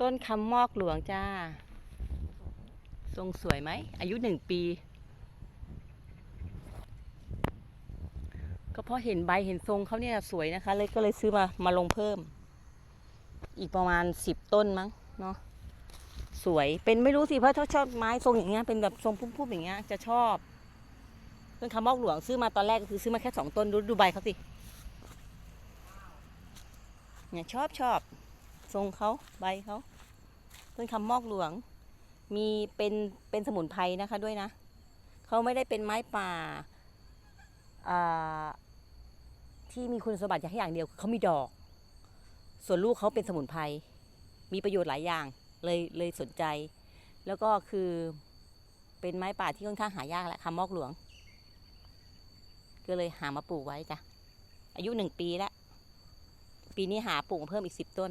ต้นคำมอกหลวงจ้า ทรงสวยไหม อายุหนึ่งปี ก็เพราะเห็นใบเห็นทรงเขาเนี่ยสวยนะคะ เลยก็เลยซื้อมามาลงเพิ่ม อีกประมาณสิบต้นมั้งเนาะสวยเป็นไม่รู้สิเพราะเขาชอบไม้ทรงอย่างเงี้ยเป็นแบบทรงพุ่มๆอย่างเงี้ยจะชอบต้นคำมอกหลวงซื้อมาตอนแรกก็คือซื้อมาแค่สองต้นดูดูใบเขาสิเนี่ยชอบชอบ ทรงเขาใบเขาต้นคำมอกหลวง มีเป็นเป็นสมุนไพรนะคะด้วยนะเขาไม่ได้เป็นไม้ป่าที่มีคุณสมบัติอย่างอย่างเดียวเขามีดอก ส่วนลูกเขาเป็นสมุนไพรมีประโยชน์หลายอย่างเลยเลยสนใจ แล้วก็คือเป็นไม้ป่าที่ค่อนข้างหายากแหละคำมอกหลวง ก็เลยหามาปลูกไว้จ้ะอายุหนึ่งปีแล้ว ปีนี้หาปลูกเพิ่มอีกสิบต้น